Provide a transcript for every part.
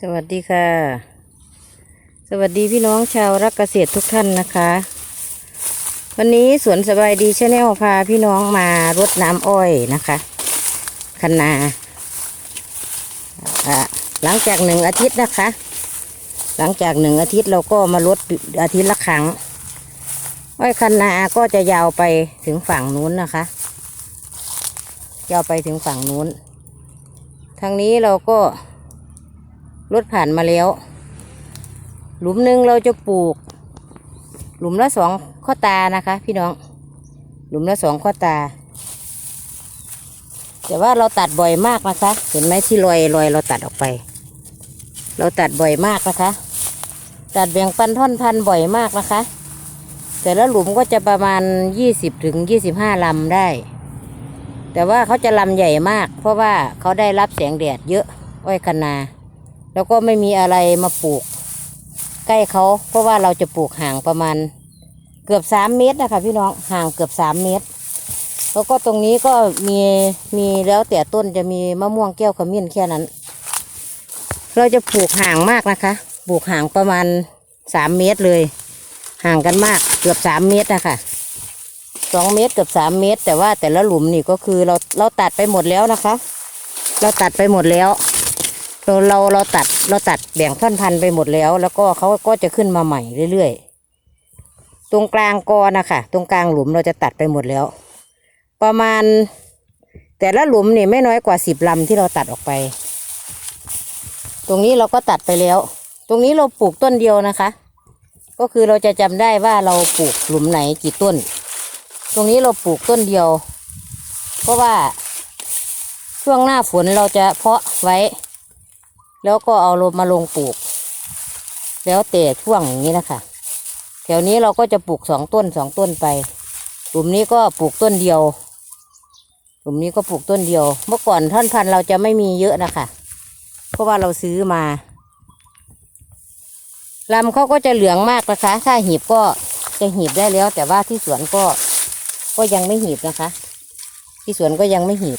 สวัสดีค่ะ สวัสดีพี่น้องชาวรักเกษตรทุกท่านนะคะ วันนี้สวนสบายดีชาแนลพาพี่น้องมารดน้ำอ้อยนะคะคันนาหลังจากหนึ่งอาทิตย์นะคะ หลังจากหนึ่งอาทิตย์เราก็มารดอาทิตย์ละครั้ง อ้อยคันนาก็จะยาวไปถึงฝั่งนู้นนะคะ ยาวไปถึงฝั่งนู้น ทางนี้เราก็ รถผ่านมาแล้ว หลุมหนึ่งเราจะปลูก หลุมละสองข้อตานะคะ พี่น้อง หลุมละสองข้อตา แต่ว่าเราตัดบ่อยมากนะคะ เห็นไหมที่รอยรอยเราตัดออกไป เราตัดบ่อยมากนะคะ ตัดแบ่งปันท่อนพันธุ์บ่อยมากนะคะ แต่ละหลุมก็จะประมาณยี่สิบถึงยี่สิบห้าลำได้ แต่ว่าเขาจะลำใหญ่มาก เพราะว่าเขาได้รับแสงแดดเยอะอ้อยคนา แล้วก็ไม่มีอะไรมาปลูก ใกล้เขาเพราะว่าเราจะปลูกห่างประมาณ เกือบสามเมตรนะคะพี่น้องห่างเกือบสามเมตร แล้วก็ตรงนี้ก็มีมีแล้วแต่ต้นจะมีมะม่วงแก้วขมิ้นแค่นั้น เราจะปลูกห่างมากนะคะปลูกห่างประมาณสามเมตรเลย ห่างกันมากเกือบสามเมตรนะคะสองเมตรเกือบสามเมตร แต่ว่าแต่ละหลุมนี่ก็คือเราเราตัดไปหมดแล้วนะคะ เราตัดไปหมดแล้ว เราเราเราตัดเราตัดแบ่งท่อนพันธุ์ไปหมดแล้ว แล้วก็เขาก็จะขึ้นมาใหม่เรื่อยๆ ตรงกลางกอนะคะตรงกลางหลุมเราจะตัดไปหมดแล้ว ประมาณ แต่ละหลุมนี่ไม่น้อยกว่าสิบลำที่เราตัดออกไป ตรงนี้เราก็ตัดไปแล้ว ตรงนี้เราปลูกต้นเดียวนะคะ ก็คือเราจะจำได้ว่าเราปลูกหลุมไหนกี่ต้น ตรงนี้เราปลูกต้นเดียว เพราะว่าช่วงหน้าฝนเราจะเพาะไว้ แล้วก็เอาลงมาลงปลูก แล้วแต่ช่วงอย่างนี้นะคะ แถวนี้เราก็จะปลูกสองต้นสองต้นไปหลุมนี้ก็ปลูกต้นเดียวหลุมนี้ก็ปลูกต้นเดียว เมื่อก่อนท่อนพันธุ์เราจะไม่มีเยอะนะคะ เพราะว่าเราซื้อมาลำเขาก็จะเหลืองมากนะคะ ถ้าหีบก็จะหีบได้แล้ว แต่ว่าที่สวนก็ก็ยังไม่หีบนะคะ ที่สวนก็ยังไม่หีบ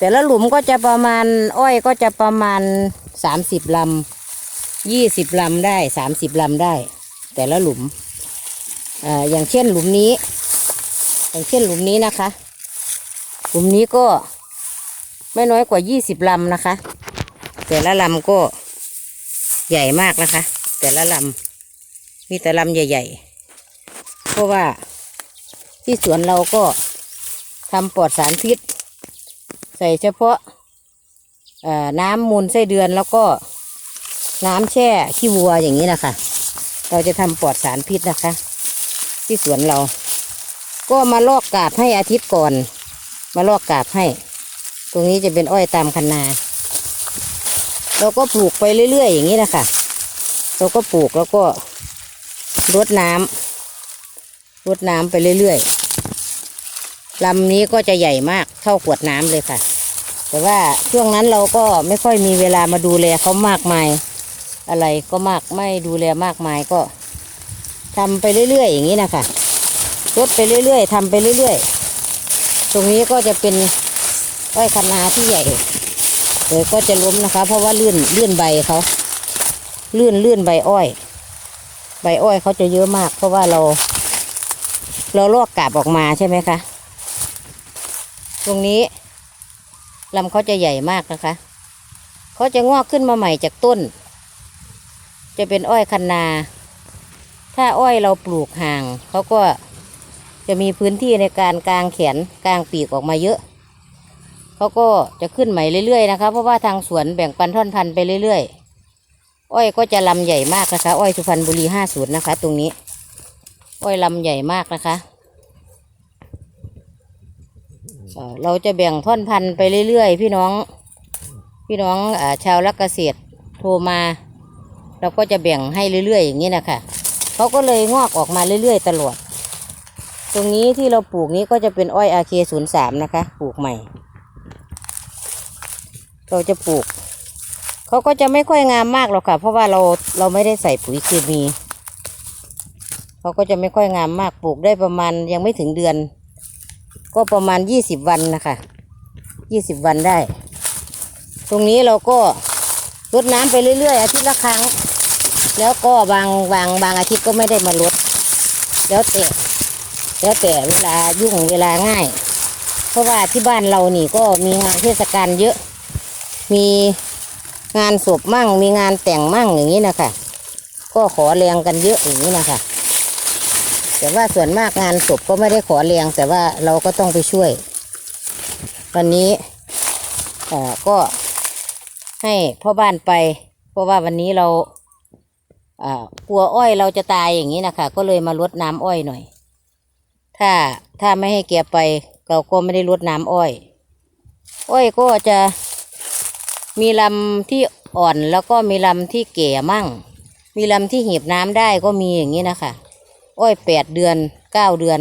แต่ละหลุมก็จะประมาณอ้อยก็จะประมาณสามสิบลำยี่สิบลำได้สามสิบลำได้ แต่ละหลุมอ่าอย่างเช่นหลุมนี้ อย่างเช่นหลุมนี้นะคะ หลุมนี้ก็ไม่น้อยกว่ายี่สิบลำนะคะ แต่ละลำก็ใหญ่มากนะคะ แต่ละลำมีแต่ลำใหญ่ ๆ เพราะว่าที่สวนเราก็ทำปลอดสารพิษ ใส่เฉพาะน้ำมูลไส้เดือนแล้วก็น้ำแช่ขี้วัวอย่างนี้นะคะ เราจะทำปลอดสารพิษนะคะ ที่สวนเรา ก็มาลอกกาบให้อาทิตย์ก่อน มาลอกกาบให้ ตรงนี้จะเป็นอ้อยตามคันนา เราก็ปลูกไปเรื่อยๆอย่างนี้นะคะเราก็ปลูกแล้วก็รดน้ำรดน้ำไปเรื่อยๆลำนี้ก็จะใหญ่มากเท่าขวดน้ำเลยค่ะ แต่ว่าช่วงนั้นเราก็ไม่ค่อยมีเวลามาดูแลเขามากมาย อะไรก็มากไม่ดูแลมากมายก็ทำไปเรื่อยๆอย่างนี้นะคะรดไปเรื่อยๆทำไปเรื่อยๆ ตรงนี้ก็จะเป็นอ้อยคะนาที่ใหญ่เดี๋ยวก็จะล้มนะคะ เพราะว่าลื่นลื่นใบเขาลื่นลื่นใบอ้อย ใบอ้อยเขาจะเยอะมาก เพราะว่าเรา เราลอกกาบออกมาใช่ไหมคะ ตรงนี้ ลำเขาจะใหญ่มากนะคะ เขาจะงอกขึ้นมาใหม่จากต้น จะเป็นอ้อยคันนา ถ้าอ้อยเราปลูกห่าง เขาก็จะมีพื้นที่ในการกางแขนกางปีกออกมาเยอะ เขาก็จะขึ้นใหม่เรื่อยๆนะคะ เพราะว่าทางสวนแบ่งปันท่อนพันธุ์ไปเรื่อยๆ อ้อยก็จะลำใหญ่มากนะคะ อ้อยสุพรรณบุรีห้าศูนย์นะคะ ตรงนี้ อ้อยลำใหญ่มากนะคะ เราจะแบ่งท่อนพันไปเรื่อยๆ พี่น้อง พี่น้องอชาวรักเกษตรโทรมา เราก็จะแบ่งให้เรื่อยๆ อย่างนี้นะคะเขาก็เลยงอกออกมาเรื่อยๆ ตลอด ตรงนี้ที่เราปลูกนี้ก็จะเป็นอ้อยอาเคศูนย์สามนะคะ ปลูกใหม่ เราจะปลูก เขาก็จะไม่ค่อยงามมากหรอกค่ะ เพราะว่าเราเราไม่ได้ใส่ปุ๋ยเคมีเขาก็จะไม่ค่อยงามมากปลูกได้ประมาณยังไม่ถึงเดือน ก็ประมาณยี่สิบวันนะคะยี่สิบวันได้ ตรงนี้เราก็รดน้ำไปเรื่อยๆ อาทิตย์ละครั้ง แล้วก็บางบางบางอาทิตย์ก็ไม่ได้มารดแล้วแต่แล้วแต่เวลายุ่งเวลาง่าย เพราะว่าที่บ้านเรานี่ก็มีงานเทศกาลเยอะ มีงานศพมั่ง มีงานแต่งมั่งอย่างนี้นะคะก็ขอแรงกันเยอะอย่างนี้นะคะ แต่ว่าส่วนมากงานศพก็ไม่ได้ขอแรงแต่ว่าเราก็ต้องไปช่วย วันนี้ก็ให้พ่อบ้านไป เพราะว่าวันนี้เรากลัวอ้อยเราจะตายอย่างนี้นะคะก็เลยมาลดน้ำอ้อยหน่อย ถ้าถ้าไม่ให้แกไป เราก็ไม่ได้ลดน้ำอ้อย อ้อยก็จะมีลำที่อ่อนแล้วก็มีลำที่แก่มั่ง มีลำที่หีบน้ำได้ก็มีอย่างนี้นะคะ อ้อยแปดเดือนเก้าเดือน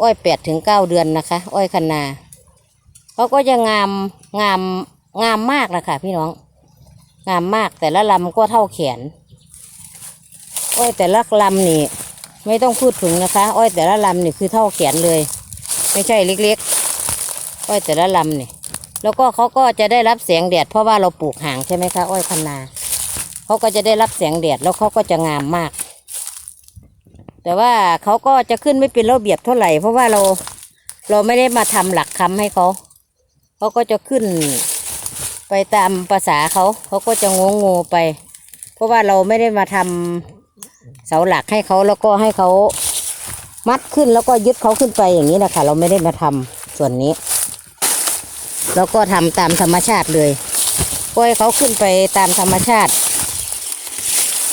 อ้อยแปดถึงเก้าเดือนนะคะ อ้อยคันนาเขาก็จะงามงามงามมากนะคะพี่น้อง งามมากแต่ละลำก็เท่าแขน อ้อยแต่ละลำนี่ ไม่ต้องพูดถึงนะคะ อ้อยแต่ละลำนี่คือเท่าแขนเลย ไม่ใช่เล็กๆ อ้อยแต่ละลำนี่แล้วก็เขาก็จะได้รับแสงแดดเพราะว่าเราปลูกห่างใช่ไหมคะ อ้อยคันนาเขาก็จะได้รับแสงแดดแล้วเขาก็จะงามมาก แต่ว่าเขาก็จะขึ้นไม่เป็นระเบียบเท่าไหร่ เพราะว่าเราเราไม่ได้มาทำหลักคำให้เขาเขาก็จะขึ้นไปตามภาษาเขาเขาก็จะงงงูไป เพราะว่าเราไม่ได้มาทำเสาหลักให้เขาแล้วก็ให้เขามัดขึ้นแล้วก็ยึดเขาขึ้นไปอย่างนี้นะคะเราไม่ได้มาทำส่วนนี้เราก็ทำตามธรรมชาติเลยปล่อยเขาขึ้นไปตามธรรมชาติ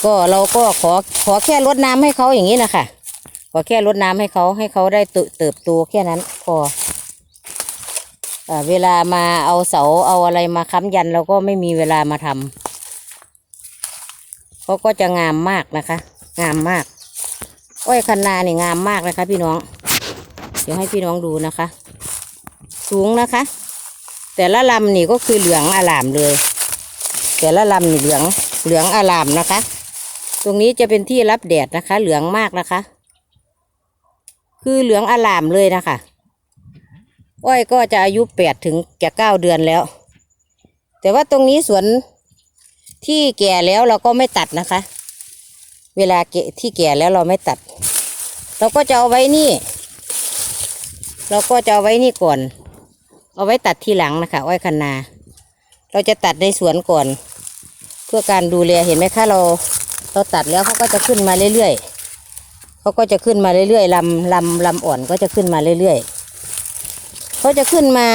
ก็เราก็ขอขอแค่ลดน้ำให้เขาอย่างนี้นะคะขอแค่ลดน้ำให้เขาให้เขาได้เติบโตแค่นั้นพอเวลามาเอาเสาเอาอะไรมาค้ำยันเราก็ไม่มีเวลามาทำเขาก็จะงามมากนะคะ งามมากอ้อยคันนาเนี่ยงามมากนะคะ พี่น้อง เดี๋ยวให้พี่น้องดูนะคะ สูงนะคะ แต่ละลำนี่ก็คือเหลืองอลามเลย แต่ละลำนี่เหลืองเหลืองอลามนะคะ ตรงนี้จะเป็นที่รับแดดนะคะ เหลืองมากนะคะ คือเหลืองอลามเลยนะคะอ้อยก็จะอายุแปดถึงจะเก้าเดือนแล้ว แต่ว่าตรงนี้สวนที่แก่แล้วเราก็ไม่ตัดนะคะ เวลาเกที่แก่แล้วเราไม่ตัด เราก็จะเอาไว้นี่ เราก็จะเอาไว้นี่ก่อน เอาไว้ตัดทีหลังนะคะ อ้อยคันนา เราจะตัดในสวนก่อน เพื่อการดูแลเห็นไหมคะเรา เราตัดแล้วเขาก็จะขึ้นมาเรื่อยๆเขาก็จะขึ้นมาเรื่อยๆลำลำลำอ่อนก็จะขึ้นมาเรื่อยๆเขาจะขึ้นมา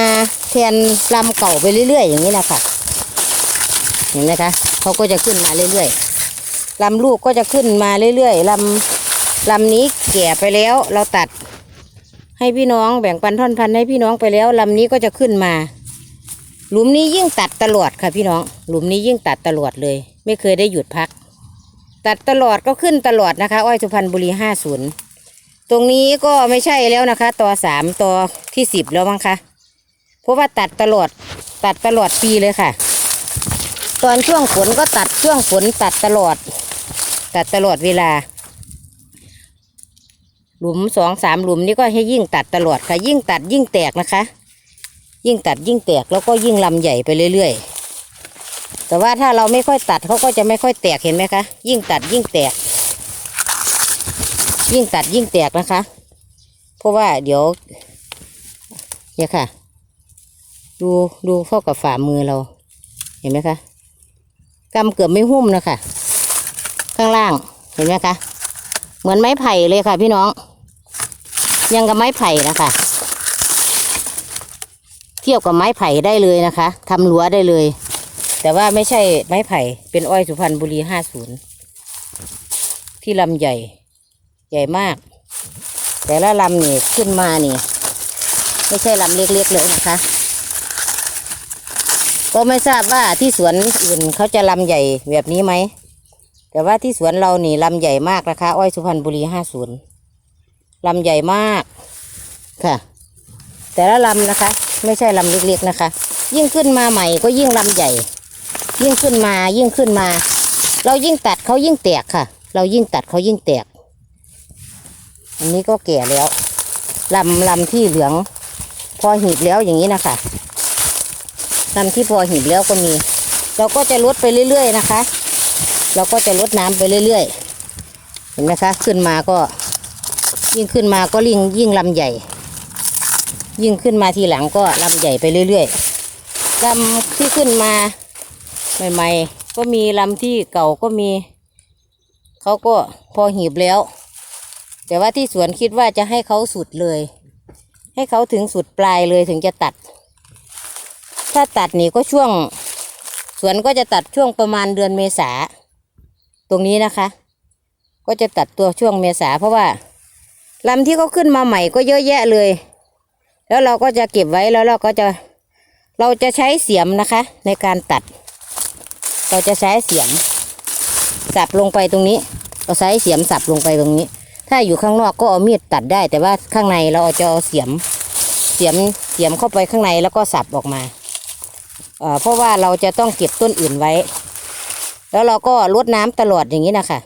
แทนลำเก่าไปเรื่อยๆ อย่างนี้นะคะเห็นไหมคะเขาก็จะขึ้นมาเรื่อยๆลำลูกก็จะขึ้นมาเรื่อยๆลำลำนี้แก่ไปแล้ว เราตัดให้พี่น้องแบ่งปันท่อนพันให้พี่น้องไปแล้วลำนี้ก็จะขึ้นมา หลุมนี้ยิ่งตัดตลอดค่ะพี่น้อง หลุมนี้ยิ่งตัดตลอดเลย ไม่เคยได้หยุดพัก ตัดตลอดก็ขึ้นตลอดนะคะ อ้อยสุพรรณบุรีห้าศูนย์ตรงนี้ก็ไม่ใช่แล้วนะคะต่อสามต่อที่สิบแล้วมั้งคะเพราะว่าตัดตลอดตัดตลอดปีเลยค่ะ ตอนช่วงฝนก็ตัดช่วงฝนตัดตลอด ตัดตลอดเวลา หลุมสองสามหลุมนี่ก็ให้ยิ่งตัดตลอดค่ะ ยิ่งตัดยิ่งแตกนะคะ ยิ่งตัดยิ่งแตกแล้วก็ยิ่งลำใหญ่ไปเรื่อยๆ แต่ว่าถ้าเราไม่ค่อยตัดเขาก็จะไม่ค่อยแตกเห็นไหมคะ ยิ่งตัดยิ่งแตก ยิ่งตัดยิ่งแตกนะคะ เพราะว่าเดี๋ยว เนี่ยค่ะ ดูดูเข้ากับฝ่ามือเรา เห็นไหมคะกำเกือบไม่หุ้มนะคะข้างล่างเห็นไหมคะ เหมือนไม้ไผ่เลยค่ะ พี่น้อง ยังกับไม้ไผ่นะคะ เทียบกับไม้ไผ่ได้เลยนะคะทำรั้วได้เลย แต่ว่าไม่ใช่ไม้ไผ่ เป็นอ้อยสุพรรณบุรีห้าศูนย์ที่ลำใหญ่ ใหญ่มาก แต่ละลำนี่ขึ้นมานี่ ไม่ใช่ลำเล็กๆเลยนะคะ ก็ไม่ทราบว่าที่สวนอื่นเขาจะลำใหญ่แบบนี้ไหม แต่ว่าที่สวนเรานี่ลำใหญ่มากนะคะ อ้อยสุพรรณบุรีห้าศูนย์ลำใหญ่มากค่ะ แต่ละลำนะคะ ไม่ใช่ลำเล็กๆนะคะ ยิ่งขึ้นมาใหม่ก็ยิ่งลำใหญ่ ยิ่งขึ้นมายิ่งขึ้นมา เรายิ่งตัดเขายิ่งแตกค่ะ เรายิ่งตัดเขายิ่งแตก อันนี้ก็แก่แล้วลำลำที่เหลือง พอหีบแล้วอย่างนี้นะคะลำที่พอหีบแล้วก็มี เราก็จะลดไปเรื่อย ๆ นะคะ เราก็จะลดน้ำไปเรื่อย ๆ เห็นไหมคะ ขึ้นมาก็ ยิ่งขึ้นมาก็ยิ่งยิ่งลำใหญ่ ยิ่งขึ้นมาทีหลังก็ลำใหญ่ไปเรื่อยๆลำที่ขึ้นมา ใหม่ๆ ก็มีลำที่เก่าก็มี เขาก็พอหีบแล้ว แต่ว่าที่สวนคิดว่าจะให้เขาสุดเลย ให้เขาถึงสุดปลายเลยถึงจะตัด ถ้าตัดนี่ก็ช่วง สวนก็จะตัดช่วงประมาณเดือนเมษา ตรงนี้นะคะ ก็จะตัดตัวช่วงเมษาเพราะว่าลำที่เขาขึ้นมาใหม่ก็เยอะแยะเลย แล้วเราก็จะเก็บไว้แล้วเราก็จะเราจะใช้เสียมนะคะในการตัด เราจะใช้เสียมสับลงไปตรงนี้ เราใช้เสียมสับลงไปตรงนี้ ถ้าอยู่ข้างนอกก็เอามีดตัดได้ แต่ว่าข้างในเราเอาจะเอาเสียมเสียมเสียมเข้าไปข้างในแล้วก็สับออกมาเเพราะว่าเราจะต้องเก็บต้นอื่นไว้ แล้วเราก็รดน้ำตลอดอย่างนี้นะคะ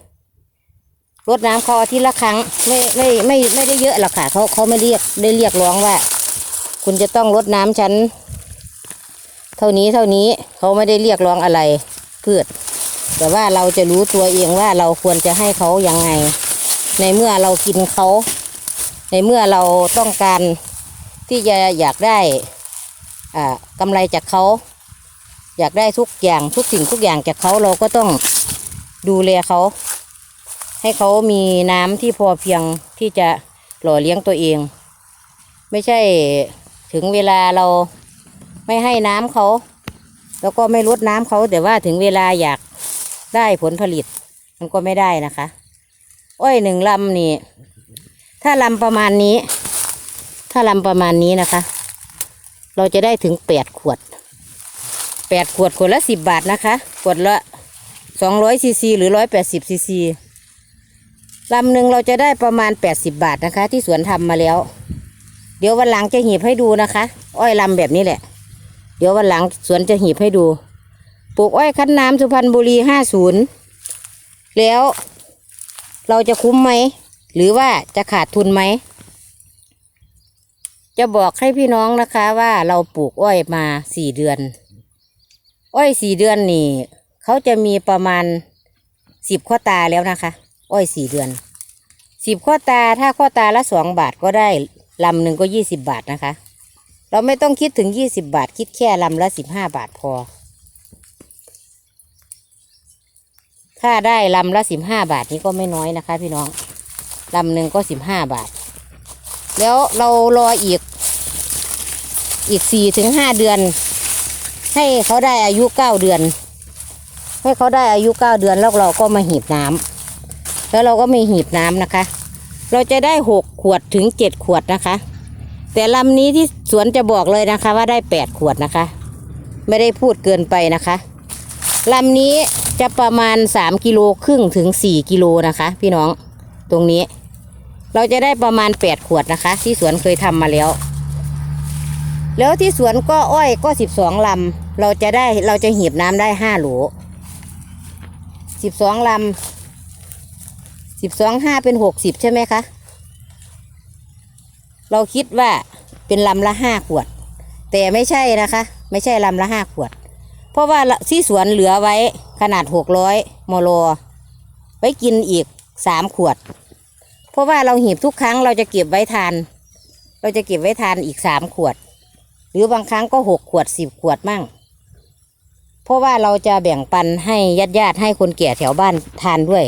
รดน้ำเขาอาทิตย์ละครั้งไม่ไม่ไม่ไม่ได้เยอะหรอกค่ะเขาเขาไม่เรียกได้เรียกร้องว่า คุณจะต้องรดน้ำฉัน เท่านี้เท่านี้เขาไม่ได้เรียกร้องอะไร พืช แต่ว่าเราจะรู้ตัวเองว่าเราควรจะให้เขายังไง ในเมื่อเรากินเขา ในเมื่อเราต้องการที่จะอยากได้อ่ากำไรจากเขา อยากได้ทุกอย่างทุกสิ่งทุกอย่างจากเขาเราก็ต้องดูแลเขา ให้เขามีน้ำที่พอเพียงที่จะหล่อเลี้ยงตัวเอง ไม่ใช่ถึงเวลาเราไม่ให้น้ำเขา แล้วก็ไม่ลดน้ำเขาแต่ว่าถึงเวลาอยากได้ผลผลิต มันก็ไม่ได้นะคะ อ้อยหนึ่งลำนี่ ถ้าลำประมาณนี้ ถ้าลำประมาณนี้นะคะ เราจะได้ถึงแปดขวดแปดขวดขวดละสิบบาทนะคะ ขวดละสองร้อยซีซีหรือร้อยแปดสิบซีซีลำหนึ่งเราจะได้ประมาณแปดสิบบาทนะคะ ที่สวนทำมาแล้ว เดี๋ยววันหลังจะหีบให้ดูนะคะ อ้อยลำแบบนี้แหละ เดี๋ยววันหลังสวนจะหีบให้ดู ปลูกอ้อยคั้นน้ำสุพรรณบุรีห้าศูนย์แล้วเราจะคุ้มไหม หรือว่าจะขาดทุนไหม จะบอกให้พี่น้องนะคะว่าเราปลูกอ้อยมาสี่เดือน อ้อยสี่เดือนนี่เขาจะมีประมาณสิบข้อตาแล้วนะคะ อ้อยสี่เดือนสิบข้อตาถ้าข้อตาละสองบาทก็ได้ลำหนึ่งก็ยี่สิบบาทนะคะ เราไม่ต้องคิดถึงยี่สิบบาท คิดแค่ลำละสิบห้าบาทพอ ถ้าได้ลำละสิบห้าบาทนี้ก็ไม่น้อยนะคะ พี่น้องลำหนึ่งก็สิบห้าบาท แล้วเรารออีก อีกสี่ถึงห้าเดือน ให้เขาได้อายุเก้าเดือน ให้เขาได้อายุเก้าเดือนแล้วเราก็มาหีบน้ำแล้วเราก็มีหีบน้ำนะคะ เราจะได้หกขวดถึงเจ็ดขวดนะคะ แต่ลำนี้ที่สวนจะบอกเลยนะคะ ว่าได้แปดขวดนะคะ ไม่ได้พูดเกินไปนะคะลำนี้จะประมาณสามกิโลครึ่งถึงสี่กิโลนะคะ พี่น้องตรงนี้ เราจะได้ประมาณแปดขวดนะคะ ที่สวนเคยทำมาแล้ว แล้วที่สวนก็อ้อยก็สิบสองลำเราจะได้เราจะหีบน้ำได้ห้าโหลสิบสองลำสิบสองห้าเป็นหกสิบใช่ไหมคะ เราคิดว่าเป็นลำละห้าขวด แต่ไม่ใช่นะคะ ไม่ใช่ลำละห้าขวด เพราะว่าที่สวนเหลือไว้ขนาดหกร้อยมลไว้กินอีกสามขวด เพราะว่าเราหีบทุกครั้งเราจะเก็บไว้ทาน เราจะเก็บไว้ทานอีกสามขวด หรือบางครั้งก็หกขวดสิบขวดมั่ง เพราะว่าเราจะแบ่งปันให้ญาติญาติๆให้คนแก่แถวบ้านทานด้วย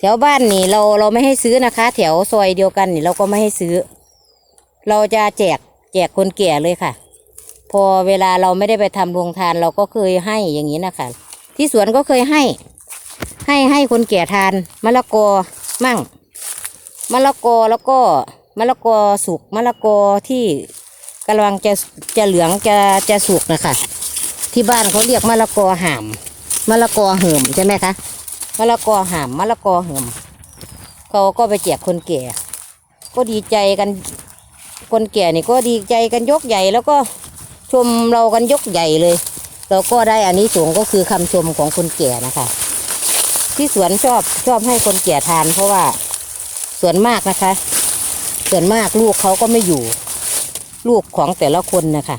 แถวบ้านนี่เราเราไม่ให้ซื้อนะคะ แถวซอยเดียวกันนี่เราก็ไม่ให้ซื้อ เราจะแจกแจกคนแก่เลยค่ะ พอเวลาเราไม่ได้ไปทำโรงทานเราก็เคยให้อย่างนี้นะคะ ที่สวนก็เคยให้ ให้ให้คนแก่ทานมะละกอมั่งมะละกอแล้วก็มะละกอสุกมะละกอที่กำลังจะจะเหลืองจะจะสุกนะคะ ที่บ้านเขาเรียกมะละกอห่ามมะละกอเหิมใช่ไหมคะมะละกอห่ามมะละกอเหิมเขาก็ไปแจกคนแก่ ก็ดีใจกัน คนแก่นี่ก็ดีใจกันยกใหญ่ แล้วก็ชมเรากันยกใหญ่เลย เราก็ได้อันนี้สูงก็คือคำชมของคนแก่นะคะ ที่สวนชอบชอบให้คนแก่ทาน เพราะว่าส่วนมากนะคะ ส่วนมากลูกเขาก็ไม่อยู่ ลูกของแต่ละคนนะคะ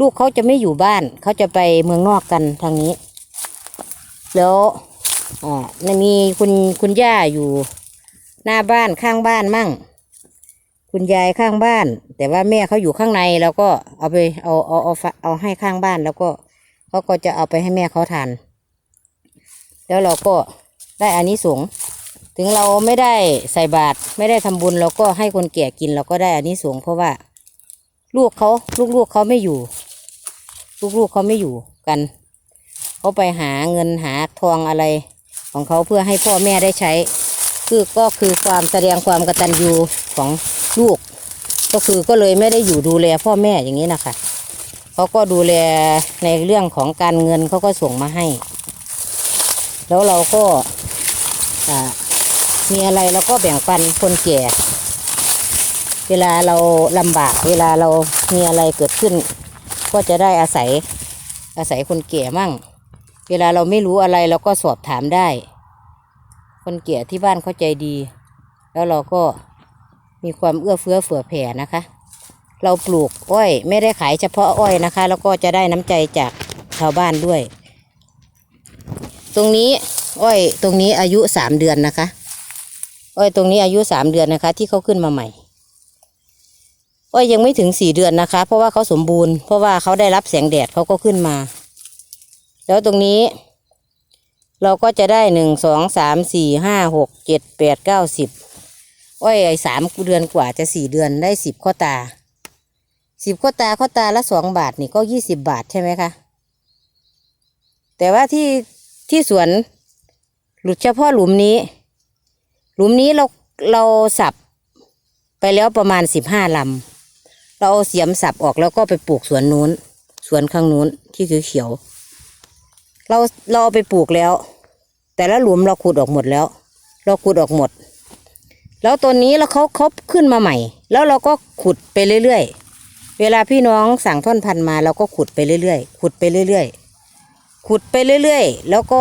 ลูกเขาจะไม่อยู่บ้าน เขาจะไปเมืองนอกกันทางนี้ แล้วอ่าในมีคุณคุณย่าอยู่หน้าบ้านข้างบ้านมั่ง คุณยายข้างบ้าน แต่ว่าแม่เขาอยู่ข้างในแล้วก็เอาไปเอาเอาเอาเอาเอาให้ข้างบ้านแล้วก็เขาก็จะเอาไปให้แม่เขาทานแล้วเราก็ได้อานิสงส์ถึงเราไม่ได้ใส่บาตรไม่ได้ทำบุญเราก็ให้คนแก่กินเราก็ได้อานิสงส์เพราะว่า ลูกเขาลูกๆเขาไม่อยู่ ลูกๆเขาไม่อยู่กันเขาไปหาเงินหาทองอะไรของเขาเพื่อให้พ่อแม่ได้ใช้ คือก็คือความแสดงความกตัญญูของลูก ก็คือก็เลยไม่ได้อยู่ดูแลพ่อแม่อย่างนี้นะคะเขาก็ดูแลในเรื่องของการเงินเขาก็ส่งมาให้ แล้วเราก็มีอะไรเราก็แบ่งปันคนแก่ เวลาเราลำบาก เวลาเรามีอะไรเกิดขึ้น ก็จะได้อาศัยอาศัยคนแก่มั่ง เวลาเราไม่รู้อะไรเราก็สอบถามได้ คนแก่ที่บ้านเขาใจดี แล้วเราก็มีความเอื้อเฟื้อเผื่อแผ่นะคะ เราปลูกอ้อยไม่ได้ขายเฉพาะอ้อยนะคะ แล้วก็จะได้น้ำใจจากชาวบ้านด้วย ตรงนี้อ้อยตรงนี้อายุสามเดือนนะคะ อ้อยตรงนี้อายุสามเดือนนะคะ ที่เขาขึ้นมาใหม่ อ้อยยังไม่ถึงสี่เดือนนะคะ เพราะว่าเขาสมบูรณ์เพราะว่าเขาได้รับแสงแดดเขาก็ขึ้นมา แล้วตรงนี้ เราก็จะได้หนึ่งสองสามสี่ห้าหกเจ็ดแปดเก้าสิบอ้อยไอ้สามเดือนกว่าจะสี่เดือนได้สิบข้อตาสิบข้อตาข้อตาละสองบาทนี่ก็ยี่สิบบาทใช่ไหมคะ แต่ว่าที่ที่สวนหลุดเฉพาะหลุมนี้ หลุมนี้เราเราสับไปแล้วประมาณสิบห้าลำเราเอาเสียมสับออกแล้วก็ไปปลูกสวนนู้น สวนข้างนู้นที่คือเขียว เราเราเอาไปปลูกแล้ว แต่ละหลุมเราขุดออกหมดแล้ว เราขุดออกหมด แล้วตัวนี้แล้วเขาเขาขึ้นมาใหม่ แล้วเราก็ขุดไปเรื่อยๆ เวลาพี่น้องสั่งท่อนพันมาเราก็ขุดไปเรื่อยๆ ขุดไปเรื่อยๆ ขุดไปเรื่อยๆ แล้วก็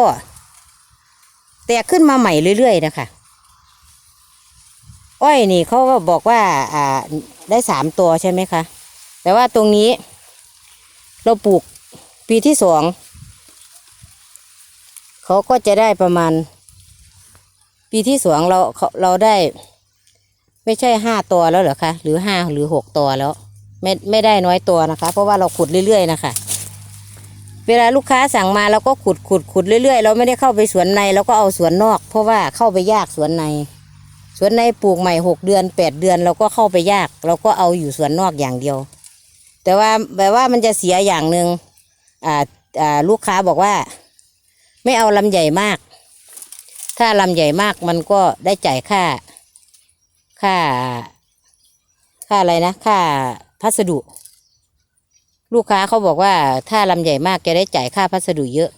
แตกขึ้นมาใหม่เรื่อยๆนะคะอ้อยนี่เขาก็บอกว่าอ่าได้สามตัวใช่ไหมคะ แต่ว่าตรงนี้ เราปลูกปีที่สอง เขาก็จะได้ประมาณ ปีที่สองเราเราได้ ไม่ใช่ห้าตัวแล้วเหรอคะหรือห้าหรือหกตัวแล้ว ไม่ไม่ได้น้อยตัวนะคะ เพราะว่าเราขุดเรื่อยๆนะคะเวลาลูกค้าสั่งมาเราก็ขุดขุดขุดเรื่อยๆ เราไม่ได้เข้าไปสวนในเราก็เอาสวนนอก เพราะว่าเข้าไปยากสวนใน สวนในปลูกใหม่หกเดือนแปดเดือนเราก็เข้าไปยาก เราก็เอาอยู่สวนนอกอย่างเดียว แต่ว่าแบบว่ามันจะเสียอย่างหนึ่งอ่าอ่าลูกค้าบอกว่า ไม่เอาลำใหญ่มาก ถ้าลำใหญ่มากมันก็ได้จ่ายค่า ค่า ค่าอะไรนะ ค่าพัสดุ ลูกค้าเขาบอกว่าถ้าลำใหญ่มากแกได้จ่ายค่าพัสดุเยอะ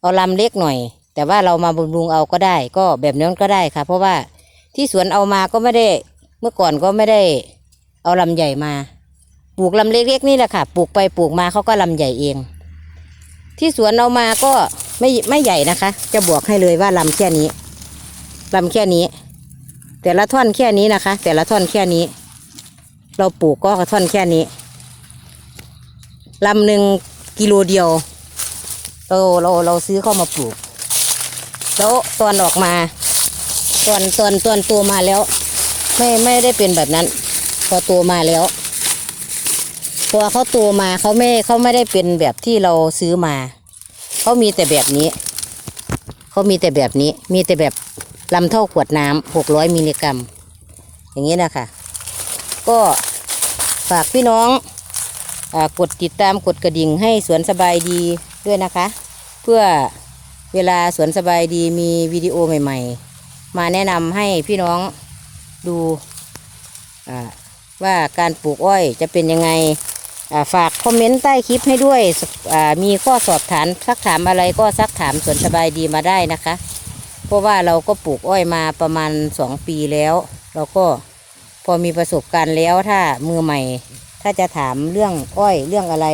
เอาลำเล็กหน่อย แต่ว่าเรามาบำรุงเอาก็ได้ ก็แบบนั้นก็ได้ค่ะ เพราะว่าที่สวนเอามาก็ไม่ได้ เมื่อก่อนก็ไม่ได้ เอาลำใหญ่มา ปลูกลำเล็กๆนี่แหละค่ะ ปลูกไปปลูกมาเขาก็ลำใหญ่เอง ที่สวนเอามาก็ ไม่ไม่ใหญ่นะคะ จะบอกให้เลยว่าลำแค่นี้ลำแค่นี้ แต่ละท่อนแค่นี้นะคะ แต่ละท่อนแค่นี้ เราปลูกก็ท่อนแค่นี้ลำหนึ่งกิโลเดียว เราเราเราซื้อเข้ามาปลูก แล้วตอนออกมา ตอนตอนตอนตัวมาแล้ว ไม่ไม่ได้เป็นแบบนั้น พอตัวมาแล้วพอเขาตัวมาเขาไม่เขาไม่ได้เป็นแบบที่เราซื้อมา เขามีแต่แบบนี้ เขามีแต่แบบนี้ มีแต่แบบลำเท่าขวดน้ำหกร้อยมิลลิกรัม อย่างนี้นะคะ ก็ฝากพี่น้องอกดติดตามกดกระดิ่งให้สวนสบายดีด้วยนะคะ เพื่อเวลาสวนสบายดีมีวิดีโอใหม่ ๆ มาแนะนำให้พี่น้องดูอ่าว่าการปลูกอ้อยจะเป็นยังไง ฝากคอมเมนต์ใต้คลิปให้ด้วย มีข้อสอบถามซักถามอะไรก็ซักถามสวนสบายดีมาได้นะคะ เพราะว่าเราก็ปลูกอ้อยมาประมาณสองปีแล้ว เราก็พอมีประสบการณ์แล้วถ้ามือใหม่ ถ้าจะถามเรื่องอ้อยเรื่องอะไร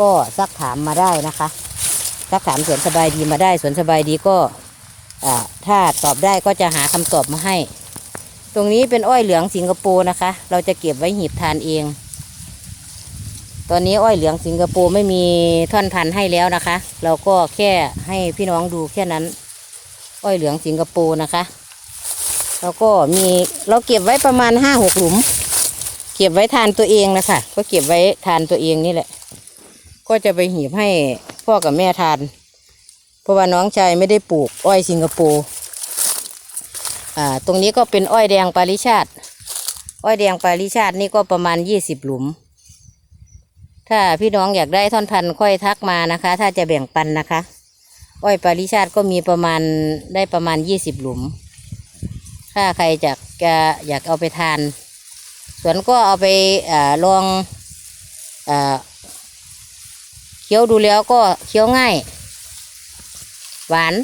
ก็ซักถามมาได้นะคะซักถามสวนสบายดีมาได้สวนสบายดีก็ถ้าตอบได้ก็จะหาคำตอบมาให้ ตรงนี้เป็นอ้อยเหลืองสิงคโปร์นะคะ เราจะเก็บไว้หีบทานเอง ตอนนี้อ้อยเหลืองสิงคโปร์ไม่มีท่อนพันธุ์ให้แล้วนะคะ เราก็แค่ให้พี่น้องดูแค่นั้น อ้อยเหลืองสิงคโปร์นะคะแล้วก็มีเราเก็บไว้ประมาณห้าหกหลุม เก็บไว้ทานตัวเองนะคะก็เก็บไว้ทานตัวเองนี่แหละ ก็จะไปหีบให้พ่อกับแม่ทาน เพราะว่าน้องชายไม่ได้ปลูกอ้อยสิงคโปร์อ่าตรงนี้ก็เป็นอ้อยแดงปาริชาติ อ้อยแดงปาริชาตินี่ก็ประมาณยี่สิบหลุม ถ้าพี่น้องอยากได้ท่อนพันธุ์ค่อยทักมานะคะ ถ้าจะแบ่งปันนะคะ อ้อยปาริชาติก็มีประมาณได้ประมาณยี่สิบหลุม ถ้าใครจะจะอยากเอาไปทาน สวนก็เอาไปอลองอเคี้ยวดูแล้วก็เคี้ยวง่าย หวาน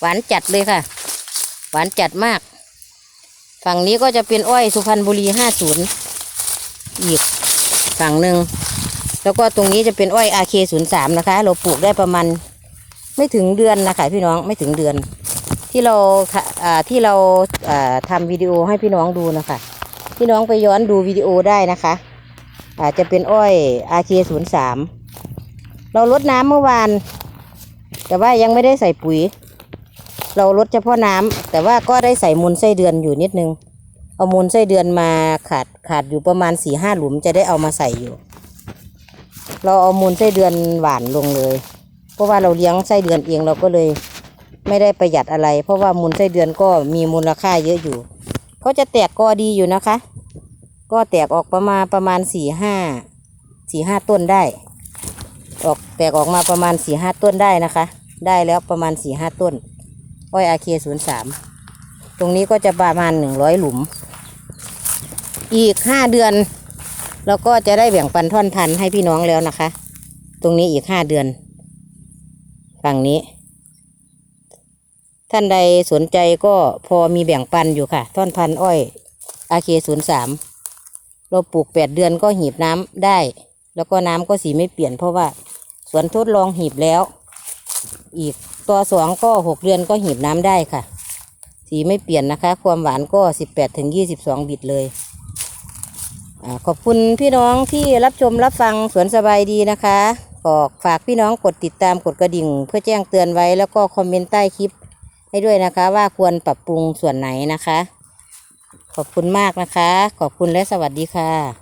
หวานจัดเลยค่ะ หวานจัดมาก ฝั่งนี้ก็จะเป็นอ้อยสุพรรณบุรีห้าศูนย์อีกฝั่งหนึ่ง แล้วก็ตรงนี้จะเป็นอ้อยอาเคศูนย์สามนะคะ เราปลูกได้ประมาณไม่ถึงเดือนนะคะพี่น้องไม่ถึงเดือน ที่เราที่เราอ่าทำวิดีโอให้พี่น้องดูนะคะ พี่น้องไปย้อนดูวิดีโอได้นะคะอาจจะเป็นอ้อยอาเคศูนย์สามเราลดน้ำเมื่อวาน แต่ว่ายังไม่ได้ใส่ปุ๋ย เราลดเฉพาะน้ำแต่ว่าก็ได้ใส่มูลไส้เดือนอยู่นิดนึง เอามูลไส้เดือนมาขาดขาดอยู่ประมาณสี่ห้าหลุมจะได้เอามาใส่อยู่ เราเอามูลไส้เดือนหวานลงเลย เพราะว่าเราเลี้ยงไส้เดือนเองเราก็เลยไม่ได้ประหยัดอะไร เพราะว่ามูลไส้เดือนก็มีมูลค่าเยอะอยู่เขาจะแตกกอดีอยู่นะคะ ก็แตกออกประมาณประมาณสี่ห้าสี่ห้าต้นได้ ออกแตกออกมาประมาณสี่ห้าต้นได้นะคะ ได้แล้วประมาณสี่ห้าต้น อ้อยอาเคศูนย์สามตรงนี้ก็จะประมาณหนึ่งร้อยหลุม อีกห้าเดือน เราก็จะได้แบ่งปันท่อนพันธุ์ให้พี่น้องแล้วนะคะ ตรงนี้อีกห้าเดือน ฝั่งนี้ ท่านใดสนใจก็พอมีแบ่งปันอยู่ค่ะ ท่อนพันธุ์อ้อยอาเคศูนย์สามเราปลูกแปดเดือนก็หีบน้ำได้ แล้วก็น้ำก็สีไม่เปลี่ยนเพราะว่าสวนทดลองหีบแล้ว อีกตัวสองก็หกเดือนก็หีบน้ำได้ค่ะ สีไม่เปลี่ยนนะคะ ความหวานก็สิบแปดถึงยี่สิบสองบิตเลย ขอบคุณพี่น้องที่รับชมรับฟังสวนสบายดีนะคะขอฝากพี่น้องกดติดตามกดกระดิ่ง เพื่อแจ้งเตือนไว้แล้วก็คอมเมนต์ใต้คลิปให้ด้วยนะคะ ว่าควรปรับปรุงส่วนไหนนะคะ ขอบคุณมากนะคะ ขอบคุณและสวัสดีค่ะ